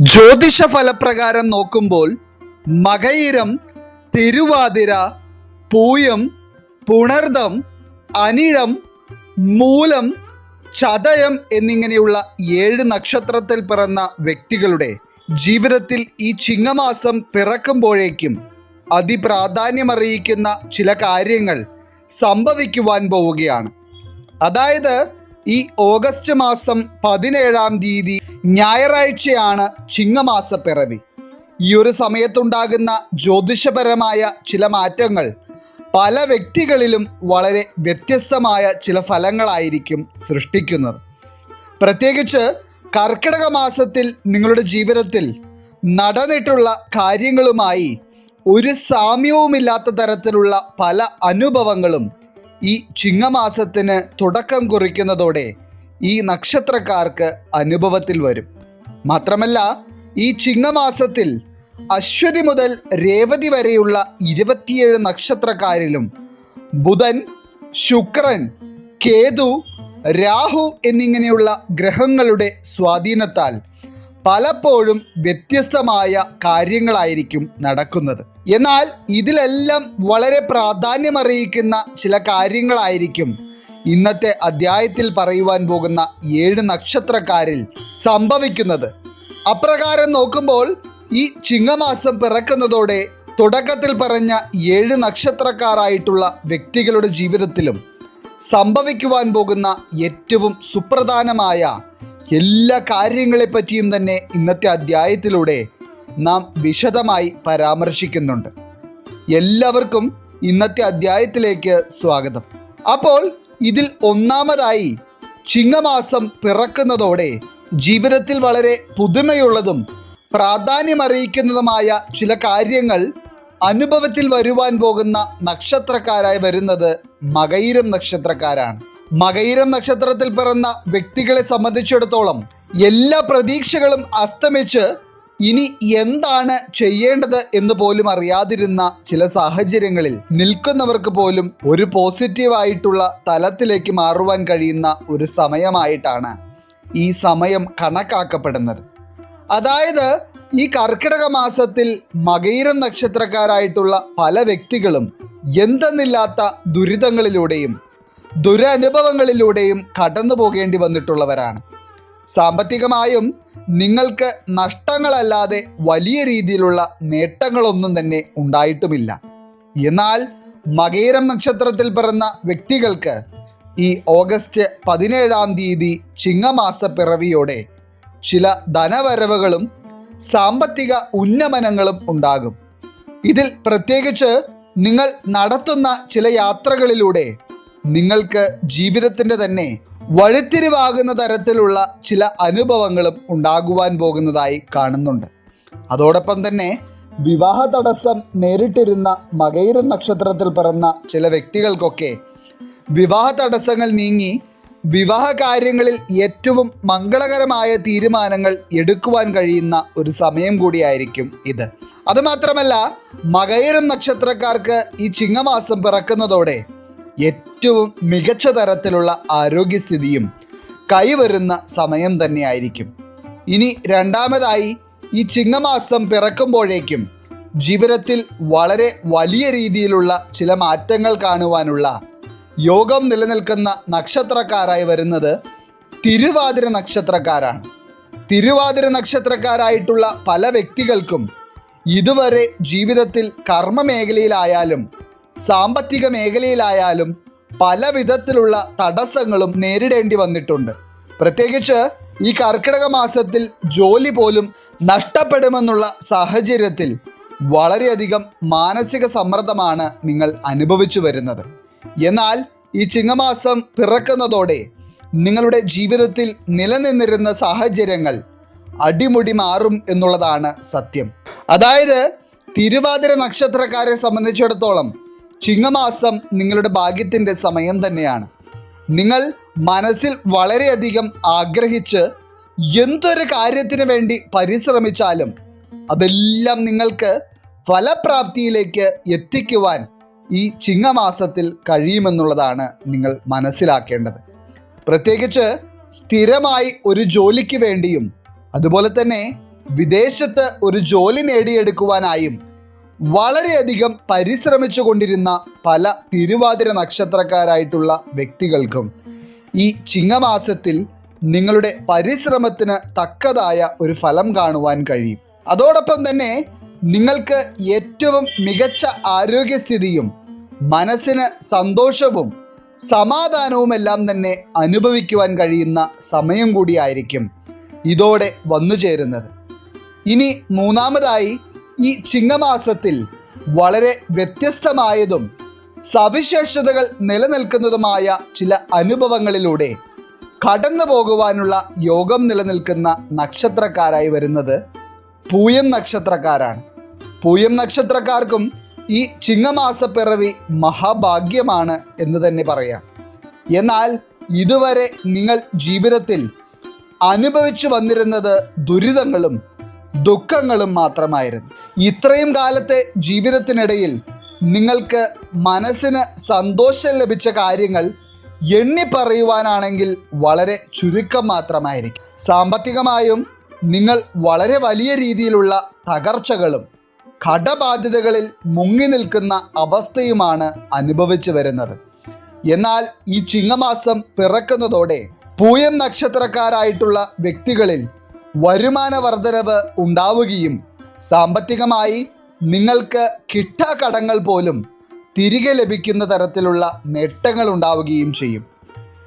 ജ്യോതിഷ ഫലപ്രകാരം നോക്കുമ്പോൾ മകയിരം തിരുവാതിര പൂയം പുണർദം അനിഴം മൂലം ചതയം എന്നിങ്ങനെയുള്ള ഏഴ് നക്ഷത്രത്തിൽ പിറന്ന വ്യക്തികളുടെ ജീവിതത്തിൽ ഈ ചിങ്ങമാസം പിറക്കുമ്പോഴേക്കും അതിപ്രാധാന്യമറിയിക്കുന്ന ചില കാര്യങ്ങൾ സംഭവിക്കുവാൻ പോവുകയാണ്. അതായത് ഈ ഓഗസ്റ്റ് മാസം പതിനേഴാം തീയതി ഞായറാഴ്ചയാണ് ചിങ്ങമാസ പിറവി ഈ ഒരു സമയത്തുണ്ടാകുന്ന ജ്യോതിഷപരമായ ചില മാറ്റങ്ങൾ പല വ്യക്തികളിലും വളരെ വ്യത്യസ്തമായ ചില ഫലങ്ങളായിരിക്കും സൃഷ്ടിക്കുന്നത്. പ്രത്യേകിച്ച് കർക്കിടക മാസത്തിൽ നിങ്ങളുടെ ജീവിതത്തിൽ നടന്നിട്ടുള്ള കാര്യങ്ങളുമായി ഒരു സാമ്യവുമില്ലാത്ത തരത്തിലുള്ള പല അനുഭവങ്ങളും ഈ ചിങ്ങമാസത്തിന് തുടക്കം കുറിക്കുന്നതോടെ ഈ നക്ഷത്രക്കാർക്ക് അനുഭവത്തിൽ വരും. മാത്രമല്ല ഈ ചിങ്ങമാസത്തിൽ അശ്വതി മുതൽ രേവതി വരെയുള്ള ഇരുപത്തിയേഴ് നക്ഷത്രക്കാരിലും ബുധൻ ശുക്രൻ കേതു രാഹു എന്നിങ്ങനെയുള്ള ഗ്രഹങ്ങളുടെ സ്വാധീനത്താൽ പലപ്പോഴും വ്യത്യസ്തമായ കാര്യങ്ങളായിരിക്കും നടക്കുന്നത്. എന്നാൽ ഇതിലെല്ലാം വളരെ പ്രാധാന്യമറിയിക്കുന്ന ചില കാര്യങ്ങളായിരിക്കും ഇന്നത്തെ അധ്യായത്തിൽ പറയുവാൻ പോകുന്ന ഏഴ് നക്ഷത്രക്കാരിൽ സംഭവിക്കുന്നത്. അപ്രകാരം നോക്കുമ്പോൾ ഈ ചിങ്ങമാസം പിറക്കുന്നതോടെ തുടക്കത്തിൽ പറഞ്ഞ ഏഴ് നക്ഷത്രക്കാരായിട്ടുള്ള വ്യക്തികളുടെ ജീവിതത്തിലും സംഭവിക്കുവാൻ പോകുന്ന ഏറ്റവും സുപ്രധാനമായ എല്ലാ കാര്യങ്ങളെപ്പറ്റിയും തന്നെ ഇന്നത്തെ അധ്യായത്തിലൂടെ നാം വിശദമായി പരാമർശിക്കുന്നുണ്ട്. എല്ലാവർക്കും ഇന്നത്തെ അധ്യായത്തിലേക്ക് സ്വാഗതം. അപ്പോൾ ഇതിൽ ഒന്നാമതായി ചിങ്ങമാസം പിറക്കുന്നതോടെ ജീവിതത്തിൽ വളരെ പുതുമയുള്ളതും പ്രാധാന്യമറിയിക്കുന്നതുമായ ചില കാര്യങ്ങൾ അനുഭവത്തിൽ വരുവാൻ പോകുന്ന നക്ഷത്രക്കാരായി വരുന്നത് മകയിരം നക്ഷത്രക്കാരാണ്. മകയിരം നക്ഷത്രത്തിൽ പിറന്ന വ്യക്തികളെ സംബന്ധിച്ചിടത്തോളം എല്ലാ പ്രതീക്ഷകളും അസ്തമിച്ച് ഇനി എന്താണ് ചെയ്യേണ്ടത് എന്ന് പോലും അറിയാതിരുന്ന ചില സാഹചര്യങ്ങളിൽ നിൽക്കുന്നവർക്ക് പോലും ഒരു പോസിറ്റീവായിട്ടുള്ള തലത്തിലേക്ക് മാറുവാൻ കഴിയുന്ന ഒരു സമയമായിട്ടാണ് ഈ സമയം കണക്കാക്കപ്പെടുന്നത്. അതായത് ഈ കർക്കിടക മാസത്തിൽ മകയിരം നക്ഷത്രക്കാരായിട്ടുള്ള പല വ്യക്തികളും എന്തെന്നില്ലാത്ത ദുരിതങ്ങളിലൂടെയും ദുരനുഭവങ്ങളിലൂടെയും കടന്നു പോകേണ്ടി വന്നിട്ടുള്ളവരാണ്. സാമ്പത്തികമായും നിങ്ങൾക്ക് നഷ്ടങ്ങളല്ലാതെ വലിയ രീതിയിലുള്ള നേട്ടങ്ങളൊന്നും തന്നെ ഉണ്ടായിട്ടുമില്ല. എന്നാൽ മകേരം നക്ഷത്രത്തിൽ പിറന്ന വ്യക്തികൾക്ക് ഈ ഓഗസ്റ്റ് പതിനേഴാം തീയതി ചിങ്ങമാസ പിറവിയോടെ ചില ധനവരവുകളും സാമ്പത്തിക ഉന്നമനങ്ങളും ഉണ്ടാകും. ഇതിൽ പ്രത്യേകിച്ച് നിങ്ങൾ നടത്തുന്ന ചില യാത്രകളിലൂടെ നിങ്ങൾക്ക് ജീവിതത്തിന്റെ തന്നെ വഴിത്തിരിവാകുന്ന തരത്തിലുള്ള ചില അനുഭവങ്ങളും ഉണ്ടാകുവാൻ പോകുന്നതായി കാണുന്നുണ്ട്. അതോടൊപ്പം തന്നെ വിവാഹ തടസ്സം നേരിട്ടിരുന്ന മകയിര നക്ഷത്രത്തിൽ പിറന്ന ചില വ്യക്തികൾക്കൊക്കെ വിവാഹ തടസ്സങ്ങൾ നീങ്ങി വിവാഹ കാര്യങ്ങളിൽ ഏറ്റവും മംഗളകരമായ തീരുമാനങ്ങൾ എടുക്കുവാൻ കഴിയുന്ന ഒരു സമയം കൂടിയായിരിക്കും ഇത്. അതുമാത്രമല്ല മകയിരം നക്ഷത്രക്കാർക്ക് ഈ ചിങ്ങമാസം പിറക്കുന്നതോടെ ഏറ്റവും മികച്ച തരത്തിലുള്ള ആരോഗ്യസ്ഥിതിയും കൈവരുന്ന സമയം തന്നെയായിരിക്കും. ഇനി രണ്ടാമതായി ഈ ചിങ്ങമാസം പിറക്കുമ്പോഴേക്കും ജീവിതത്തിൽ വളരെ വലിയ രീതിയിലുള്ള ചില മാറ്റങ്ങൾ കാണുവാനുള്ള യോഗം നിലനിൽക്കുന്ന നക്ഷത്രക്കാരായി വരുന്നത് തിരുവാതിര നക്ഷത്രക്കാരാണ്. തിരുവാതിര നക്ഷത്രക്കാരായിട്ടുള്ള പല വ്യക്തികൾക്കും ഇതുവരെ ജീവിതത്തിൽ കർമ്മ മേഖലയിലായാലും സാമ്പത്തിക മേഖലയിലായാലും പല വിധത്തിലുള്ള തടസ്സങ്ങളും നേരിടേണ്ടി വന്നിട്ടുണ്ട്. പ്രത്യേകിച്ച് ഈ കർക്കിടക മാസത്തിൽ ജോലി പോലും നഷ്ടപ്പെടുമെന്നുള്ള സാഹചര്യത്തിൽ വളരെയധികം മാനസിക സമ്മർദ്ദമാണ് നിങ്ങൾ അനുഭവിച്ചു വരുന്നത്. എന്നാൽ ഈ ചിങ്ങമാസം പിറക്കുന്നതോടെ നിങ്ങളുടെ ജീവിതത്തിൽ നിലനിന്നിരുന്ന സാഹചര്യങ്ങൾ അടിമുടി മാറും എന്നുള്ളതാണ് സത്യം. അതായത് തിരുവാതിര നക്ഷത്രക്കാരെ സംബന്ധിച്ചിടത്തോളം ചിങ്ങമാസം നിങ്ങളുടെ ഭാഗ്യത്തിന്റെ സമയം തന്നെയാണ്. നിങ്ങൾ മനസ്സിൽ വളരെയധികം ആഗ്രഹിച്ച് എന്തൊരു കാര്യത്തിന് വേണ്ടി പരിശ്രമിച്ചാലും അതെല്ലാം നിങ്ങൾക്ക് ഫലപ്രാപ്തിയിലേക്ക് എത്തിക്കുവാൻ ഈ ചിങ്ങമാസത്തിൽ കഴിയുമെന്നുള്ളതാണ് നിങ്ങൾ മനസ്സിലാക്കേണ്ടത്. പ്രത്യേകിച്ച് സ്ഥിരമായി ഒരു ജോലിക്ക് വേണ്ടിയും അതുപോലെ തന്നെ വിദേശത്ത് ഒരു ജോലി നേടിയെടുക്കുവാനായും വളരെയധികം പരിശ്രമിച്ചു കൊണ്ടിരുന്ന പല തിരുവാതിര നക്ഷത്രക്കാരായിട്ടുള്ള വ്യക്തികൾക്കും ഈ ചിങ്ങമാസത്തിൽ നിങ്ങളുടെ പരിശ്രമത്തിന് തക്കതായ ഒരു ഫലം കാണുവാൻ കഴിയും. അതോടൊപ്പം തന്നെ നിങ്ങൾക്ക് ഏറ്റവും മികച്ച ആരോഗ്യസ്ഥിതിയും മനസ്സിന് സന്തോഷവും സമാധാനവും എല്ലാം തന്നെ അനുഭവിക്കുവാൻ കഴിയുന്ന സമയം കൂടിയായിരിക്കും ഇതോടെ വന്നു ചേരുന്നത് ഇനി മൂന്നാമതായി ഈ ചിങ്ങമാസത്തിൽ വളരെ വ്യത്യസ്തമായതും സവിശേഷതകൾ നിലനിൽക്കുന്നതുമായ ചില അനുഭവങ്ങളിലൂടെ കടന്നു പോകുവാനുള്ള യോഗം നിലനിൽക്കുന്ന നക്ഷത്രക്കാരായി വരുന്നത് പൂയം നക്ഷത്രക്കാരാണ്. പൂയം നക്ഷത്രക്കാർക്കും ഈ ചിങ്ങമാസപ്പിറവി മഹാഭാഗ്യമാണ് എന്ന് തന്നെ പറയാം. എന്നാൽ ഇതുവരെ നിങ്ങൾ ജീവിതത്തിൽ അനുഭവിച്ചു വന്നിരുന്നത് ദുരിതങ്ങളും ദുഃഖങ്ങളും മാത്രമായിരുന്നു. ഇത്രയും കാലത്തെ ജീവിതത്തിനിടയിൽ നിങ്ങൾക്ക് മനസ്സിന് സന്തോഷം ലഭിച്ച കാര്യങ്ങൾ എണ്ണി പറയുവാനാണെങ്കിൽ വളരെ ചുരുക്കം മാത്രമായിരിക്കും. സാമ്പത്തികമായും നിങ്ങൾ വളരെ വലിയ രീതിയിലുള്ള തകർച്ചകളും കടബാധ്യതകളിൽ മുങ്ങി നിൽക്കുന്ന അവസ്ഥയുമാണ് അനുഭവിച്ചു വരുന്നത്. എന്നാൽ ഈ ചിങ്ങമാസം പിറക്കുന്നതോടെ പൂയം നക്ഷത്രക്കാരായിട്ടുള്ള വ്യക്തികളിൽ വരുമാന വർധനവ് ഉണ്ടാവുകയും സാമ്പത്തികമായി നിങ്ങൾക്ക് കിട്ടാക്കടങ്ങൾ പോലും തിരികെ ലഭിക്കുന്ന തരത്തിലുള്ള നേട്ടങ്ങൾ ഉണ്ടാവുകയും ചെയ്യും.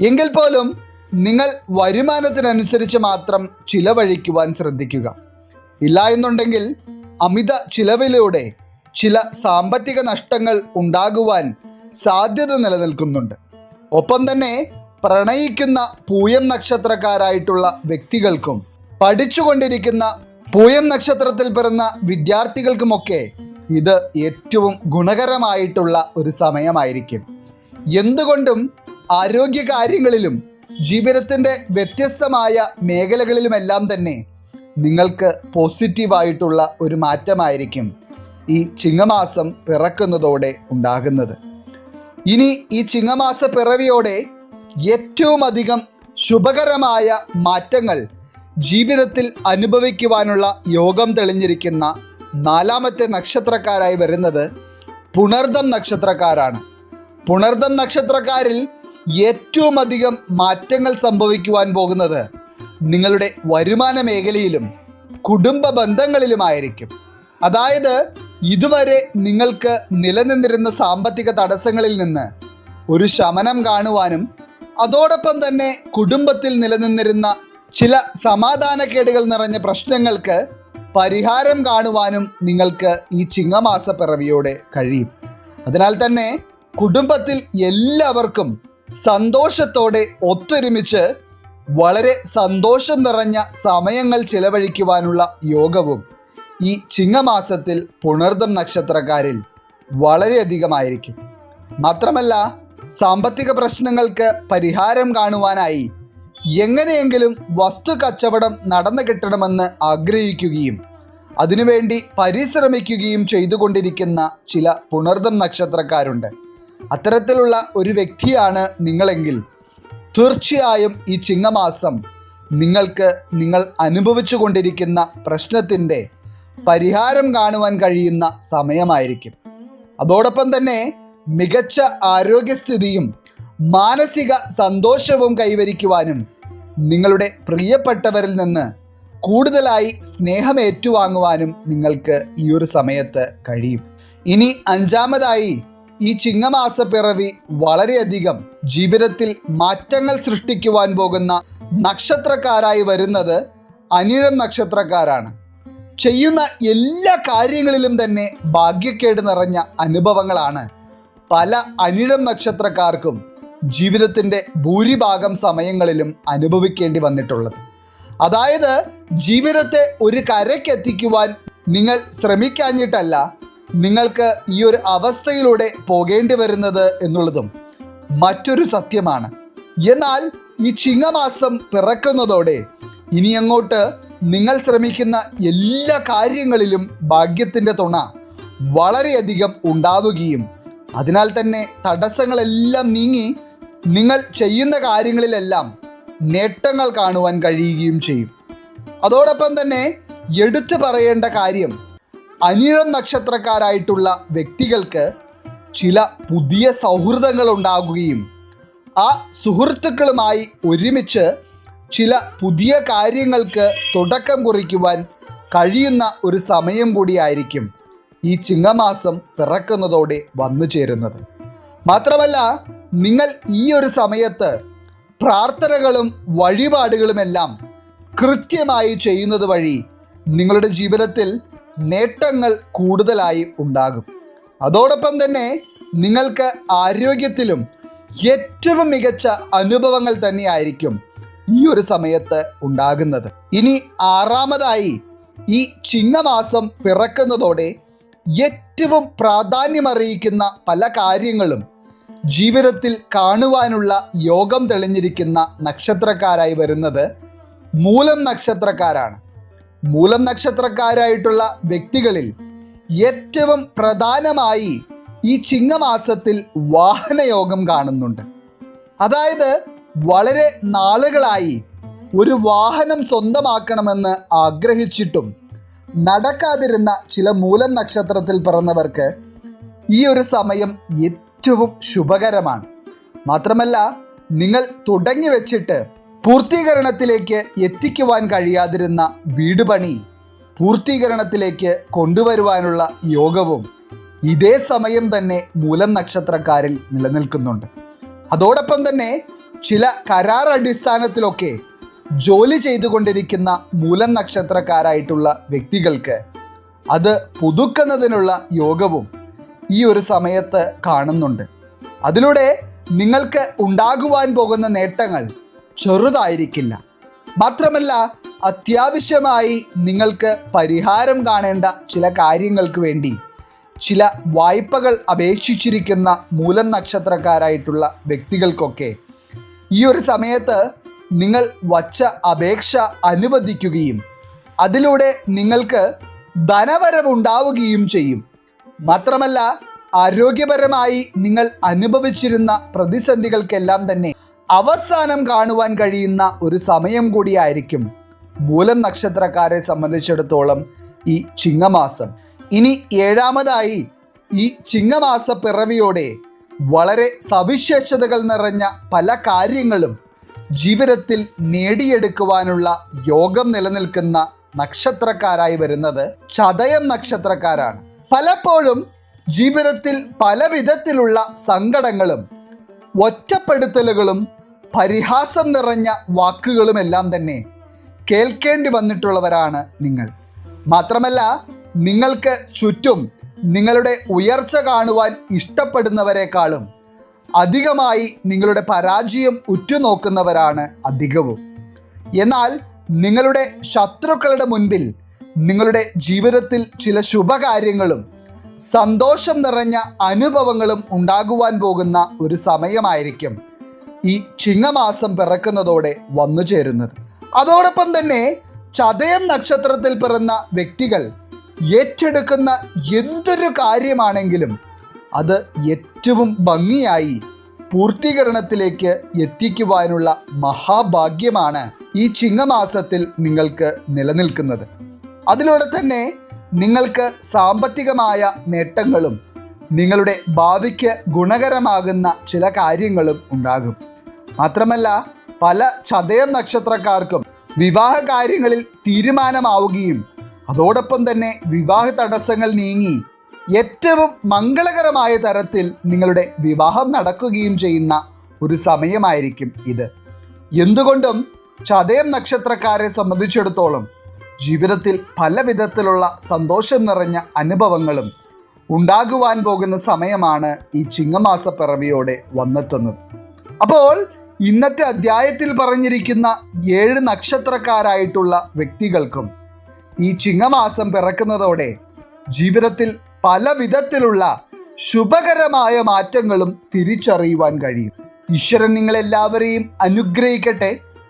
എങ്കിൽ പോലും നിങ്ങൾ വരുമാനത്തിനനുസരിച്ച് മാത്രം ചിലവഴിക്കുവാൻ ശ്രദ്ധിക്കുക. ഇല്ല എന്നുണ്ടെങ്കിൽ അമിത ചിലവിലൂടെ ചില സാമ്പത്തിക നഷ്ടങ്ങൾ ഉണ്ടാകുവാൻ സാധ്യത നിലനിൽക്കുന്നുണ്ട്. ഒപ്പം തന്നെ പ്രണയിക്കുന്ന പൂയം നക്ഷത്രക്കാരായിട്ടുള്ള വ്യക്തികൾക്കും പഠിച്ചുകൊണ്ടിരിക്കുന്ന പൂയം നക്ഷത്രത്തിൽ പിറന്ന വിദ്യാർത്ഥികൾക്കുമൊക്കെ ഇത് ഏറ്റവും ഗുണകരമായിട്ടുള്ള ഒരു സമയമായിരിക്കും. എന്തുകൊണ്ടും ആരോഗ്യ കാര്യങ്ങളിലും ജീവിതത്തിന്റെ വ്യത്യസ്തമായ മേഖലകളിലുമെല്ലാം തന്നെ നിങ്ങൾക്ക് പോസിറ്റീവായിട്ടുള്ള ഒരു മാറ്റമായിരിക്കും ഈ ചിങ്ങമാസം പിറക്കുന്നതോടെ ഉണ്ടാകുന്നത്. ഇനി ഈ ചിങ്ങമാസ പിറവിയോടെ ഏറ്റവും അധികം ശുഭകരമായ മാറ്റങ്ങൾ ജീവിതത്തിൽ അനുഭവിക്കുവാനുള്ള യോഗം തെളിഞ്ഞിരിക്കുന്ന നാലാമത്തെ നക്ഷത്രക്കാരായി വരുന്നത് പുണർദം നക്ഷത്രക്കാരാണ്. പുണർദം നക്ഷത്രക്കാരിൽ ഏറ്റവും അധികം മാറ്റങ്ങൾ സംഭവിക്കുവാൻ പോകുന്നത് നിങ്ങളുടെ വരുമാന മേഖലയിലും കുടുംബ ബന്ധങ്ങളിലുമായിരിക്കും. അതായത് ഇതുവരെ നിങ്ങൾക്ക് നിലനിന്നിരുന്ന സാമ്പത്തിക തടസ്സങ്ങളിൽ നിന്ന് ഒരു ശമനം കാണുവാനും അതോടൊപ്പം തന്നെ കുടുംബത്തിൽ നിലനിന്നിരുന്ന ചില സമാധാനക്കേടുകൾ നിറഞ്ഞ പ്രശ്നങ്ങൾക്ക് പരിഹാരം കാണുവാനും നിങ്ങൾക്ക് ഈ ചിങ്ങമാസ പിറവിയോടെ കഴിയും. അതിനാൽ തന്നെ കുടുംബത്തിൽ എല്ലാവർക്കും സന്തോഷത്തോടെ ഒത്തൊരുമിച്ച് വളരെ സന്തോഷം നിറഞ്ഞ സമയങ്ങൾ ചിലവഴിക്കുവാനുള്ള യോഗവും ഈ ചിങ്ങമാസത്തിൽ പുണർദം നക്ഷത്രക്കാരിൽ വളരെയധികമായിരിക്കും. മാത്രമല്ല സാമ്പത്തിക പ്രശ്നങ്ങൾക്ക് പരിഹാരം കാണുവാനായി എങ്ങനെയെങ്കിലും വസ്തു കച്ചവടം നടന്നു കിട്ടണമെന്ന് ആഗ്രഹിക്കുകയും അതിനുവേണ്ടി പരിശ്രമിക്കുകയും ചെയ്തുകൊണ്ടിരിക്കുന്ന ചില പുണർദം നക്ഷത്രക്കാരുണ്ട്. അത്തരത്തിലുള്ള ഒരു വ്യക്തിയാണ് നിങ്ങളെങ്കിൽ. തീർച്ചയായും ഈ ചിങ്ങമാസം നിങ്ങൾക്ക് നിങ്ങൾ അനുഭവിച്ചു കൊണ്ടിരിക്കുന്ന പ്രശ്നത്തിന്റെ പരിഹാരം കാണുവാൻ കഴിയുന്ന സമയമായിരിക്കും. അതോടൊപ്പം തന്നെ മികച്ച ആരോഗ്യസ്ഥിതിയും മാനസിക സന്തോഷവും കൈവരിക്കുവാനും നിങ്ങളുടെ പ്രിയപ്പെട്ടവരിൽ നിന്ന് കൂടുതലായി സ്നേഹം ഏറ്റുവാങ്ങുവാനും നിങ്ങൾക്ക് ഈ ഒരു സമയത്ത് കഴിയും. ഇനി അഞ്ചാമതായി ഈ ചിങ്ങമാസ പിറവി വളരെയധികം ജീവിതത്തിൽ മാറ്റങ്ങൾ സൃഷ്ടിക്കുവാൻ പോകുന്ന നക്ഷത്രക്കാരായി വരുന്നത് അനിഴം നക്ഷത്രക്കാരാണ്. ചെയ്യുന്ന എല്ലാ കാര്യങ്ങളിലും തന്നെ ഭാഗ്യക്കേട് നിറഞ്ഞ അനുഭവങ്ങളാണ്. പല അനിഴം നക്ഷത്രക്കാർക്കും ജീവിതത്തിന്റെ ഭൂരിഭാഗം സമയങ്ങളിലും അനുഭവിക്കേണ്ടി വന്നിട്ടുള്ളത്. അതായത് ജീവിതത്തെ ഒരു കരയ്ക്കെത്തിക്കുവാൻ നിങ്ങൾ ശ്രമിക്കാഞ്ഞിട്ടല്ല നിങ്ങൾക്ക് ഈ ഒരു അവസ്ഥയിലൂടെ പോകേണ്ടി വരുന്നത് എന്നുള്ളതും മറ്റൊരു സത്യമാണ്. എന്നാൽ ഈ ചിങ്ങമാസം പിറക്കുന്നതോടെ ഇനി അങ്ങോട്ട് നിങ്ങൾ ശ്രമിക്കുന്ന എല്ലാ കാര്യങ്ങളിലും ഭാഗ്യത്തിന്റെ തുണ വളരെയധികം ഉണ്ടാവുകയും അതിനാൽ തന്നെ തടസ്സങ്ങളെല്ലാം നീങ്ങി നിങ്ങൾ ചെയ്യുന്ന കാര്യങ്ങളിലെല്ലാം നേട്ടങ്ങൾ കാണുവാൻ കഴിയുകയും ചെയ്യും. അതോടൊപ്പം തന്നെ എടുത്തു പറയേണ്ട കാര്യം അനിഴം നക്ഷത്രക്കാരായിട്ടുള്ള വ്യക്തികൾക്ക് ചില പുതിയ സൗഹൃദങ്ങൾ ഉണ്ടാകുകയും ആ സുഹൃത്തുക്കളുമായി ഒരുമിച്ച് ചില പുതിയ കാര്യങ്ങൾക്ക് തുടക്കം കുറിക്കുവാൻ കഴിയുന്ന ഒരു സമയം കൂടിയായിരിക്കും ഈ ചിങ്ങമാസം പിറക്കുന്നതോടെ വന്നു ചേരുന്നത് മാത്രമല്ല നിങ്ങൾ ഈ ഒരു സമയത്ത് പ്രാർത്ഥനകളും വഴിപാടുകളുമെല്ലാം കൃത്യമായി ചെയ്യുന്നത് വഴി നിങ്ങളുടെ ജീവിതത്തിൽ നേട്ടങ്ങൾ കൂടുതലായി ഉണ്ടാകും. അതോടൊപ്പം തന്നെ നിങ്ങൾക്ക് ആരോഗ്യത്തിലും ഏറ്റവും മികച്ച അനുഭവങ്ങൾ തന്നെയായിരിക്കും ഈ ഒരു സമയത്ത് ഉണ്ടാകുന്നത്. ഇനി ആറാമതായി ഈ ചിങ്ങമാസം പിറക്കുന്നതോടെ ഏറ്റവും പ്രാധാന്യമറിയിക്കുന്ന പല കാര്യങ്ങളും ജീവിതത്തിൽ കാണുവാനുള്ള യോഗം തെളിഞ്ഞിരിക്കുന്ന നക്ഷത്രക്കാരായി വരുന്നത് മൂലം നക്ഷത്രക്കാരാണ്. മൂലം നക്ഷത്രക്കാരായിട്ടുള്ള വ്യക്തികളിൽ ഏറ്റവും പ്രധാനമായി ഈ ചിങ്ങമാസത്തിൽ വാഹനയോഗം കാണുന്നുണ്ട്. അതായത് വളരെ നാളുകളായി ഒരു വാഹനം സ്വന്തമാക്കണമെന്ന് ആഗ്രഹിച്ചിട്ടും നടക്കാതിരുന്ന ചില മൂലം നക്ഷത്രത്തിൽ പിറന്നവർക്ക് ഈ ഒരു സമയം ഏറ്റവും ശുഭകരമാണ്. മാത്രമല്ല നിങ്ങൾ തുടങ്ങി വെച്ചിട്ട് പൂർത്തീകരണത്തിലേക്ക് എത്തിക്കുവാൻ കഴിയാതിരുന്ന വീട് പണി പൂർത്തീകരണത്തിലേക്ക് കൊണ്ടുവരുവാനുള്ള യോഗവും ഇതേ സമയം തന്നെ മൂലം നക്ഷത്രക്കാരിൽ നിലനിൽക്കുന്നുണ്ട്. അതോടൊപ്പം തന്നെ ചില കരാർ അടിസ്ഥാനത്തിലൊക്കെ ജോലി ചെയ്തുകൊണ്ടിരിക്കുന്ന മൂലം നക്ഷത്രക്കാരായിട്ടുള്ള വ്യക്തികൾക്ക് അത് പുതുക്കുന്നതിനുള്ള യോഗവും ഈ ഒരു സമയത്ത് കാണുന്നുണ്ട്. അതിലൂടെ നിങ്ങൾക്ക് ഉണ്ടാകുവാൻ പോകുന്ന നേട്ടങ്ങൾ ചെറുതായിരിക്കില്ല. മാത്രമല്ല അത്യാവശ്യമായി നിങ്ങൾക്ക് പരിഹാരം കാണേണ്ട ചില കാര്യങ്ങൾക്ക് വേണ്ടി ചില വായ്പകൾ അപേക്ഷിച്ചിരിക്കുന്ന മൂലം നക്ഷത്രക്കാരായിട്ടുള്ള വ്യക്തികൾക്കൊക്കെ ഈ ഒരു സമയത്ത് നിങ്ങൾ വച്ച അപേക്ഷ അനുവദിക്കുകയും അതിലൂടെ നിങ്ങൾക്ക് ധനവരവുണ്ടാവുകയും ചെയ്യും. മാത്രമല്ല ആരോഗ്യപരമായി നിങ്ങൾ അനുഭവിച്ചിരുന്ന പ്രതിസന്ധികൾക്കെല്ലാം തന്നെ അവസാനം കാണുവാൻ കഴിയുന്ന ഒരു സമയം കൂടിയായിരിക്കും മൂലം നക്ഷത്രക്കാരെ സംബന്ധിച്ചിടത്തോളം ഈ ചിങ്ങമാസം. ഇനി ഏഴാമതായി ഈ ചിങ്ങമാസ പിറവിയോടെ വളരെ സവിശേഷതകൾ നിറഞ്ഞ പല കാര്യങ്ങളും ജീവിതത്തിൽ നേടിയെടുക്കുവാനുള്ള യോഗം നിലനിൽക്കുന്ന നക്ഷത്രക്കാരായി വരുന്നത് ചതയം നക്ഷത്രക്കാരാണ്. പലപ്പോഴും ജീവിതത്തിൽ പല വിധത്തിലുള്ള സങ്കടങ്ങളും ഒറ്റപ്പെടുത്തലുകളും പരിഹാസം നിറഞ്ഞ വാക്കുകളുമെല്ലാം തന്നെ കേൾക്കേണ്ടി വന്നിട്ടുള്ളവരാണ് നിങ്ങൾ. മാത്രമല്ല നിങ്ങൾക്ക് ചുറ്റും നിങ്ങളുടെ ഉയർച്ച കാണുവാൻ ഇഷ്ടപ്പെടുന്നവരെക്കാളും അധികമായി നിങ്ങളുടെ പരാജയം ഉറ്റുനോക്കുന്നവരാണ് അധികവും. എന്നാൽ നിങ്ങളുടെ ശത്രുക്കളുടെ മുൻപിൽ നിങ്ങളുടെ ജീവിതത്തിൽ ചില ശുഭകാര്യങ്ങളും സന്തോഷം നിറഞ്ഞ അനുഭവങ്ങളും ഉണ്ടാകുവാൻ പോകുന്ന ഒരു സമയമായിരിക്കും ഈ ചിങ്ങമാസം പിറക്കുന്നതോടെ വന്നു ചേരുന്നത്. അതോടൊപ്പം തന്നെ ചതയം നക്ഷത്രത്തിൽ പിറന്ന വ്യക്തികൾ ഏറ്റെടുക്കുന്ന എന്തൊരു കാര്യമാണെങ്കിലും അത് ഏറ്റവും ഭംഗിയായി പൂർത്തീകരണത്തിലേക്ക് എത്തിക്കുവാനുള്ള മഹാഭാഗ്യമാണ് ഈ ചിങ്ങമാസത്തിൽ നിങ്ങൾക്ക് നിലനിൽക്കുന്നത്. അതിലൂടെ തന്നെ നിങ്ങൾക്ക് സാമ്പത്തികമായ നേട്ടങ്ങളും നിങ്ങളുടെ ഭാവിക്ക് ഗുണകരമാകുന്ന ചില കാര്യങ്ങളും ഉണ്ടാകും. മാത്രമല്ല പല ചതയം നക്ഷത്രക്കാർക്കും വിവാഹ കാര്യങ്ങളിൽ തീരുമാനമാവുകയും അതോടൊപ്പം തന്നെ വിവാഹ തടസ്സങ്ങൾ നീങ്ങി ഏറ്റവും മംഗളകരമായ തരത്തിൽ നിങ്ങളുടെ വിവാഹം നടക്കുകയും ചെയ്യുന്ന ഒരു സമയമായിരിക്കും ഇത്. എന്തുകൊണ്ടും ചതയം നക്ഷത്രക്കാരെ സംബന്ധിച്ചിടത്തോളം ജീവിതത്തിൽ പല വിധത്തിലുള്ള സന്തോഷം നിറഞ്ഞ അനുഭവങ്ങളും ഉണ്ടാകുവാൻ പോകുന്ന സമയമാണ് ഈ ചിങ്ങമാസ പിറവിയോടെ വന്നെത്തുന്നത്. അപ്പോൾ ഇന്നത്തെ അധ്യായത്തിൽ പറഞ്ഞിരിക്കുന്ന ഏഴ് നക്ഷത്രക്കാരായിട്ടുള്ള വ്യക്തികൾക്കും ഈ ചിങ്ങമാസം പിറക്കുന്നതോടെ ജീവിതത്തിൽ പല വിധത്തിലുള്ള ശുഭകരമായ മാറ്റങ്ങളും തിരിച്ചറിയുവാൻ കഴിയും. ഈശ്വരൻ നിങ്ങളെല്ലാവരെയും അനുഗ്രഹിക്കട്ടെ.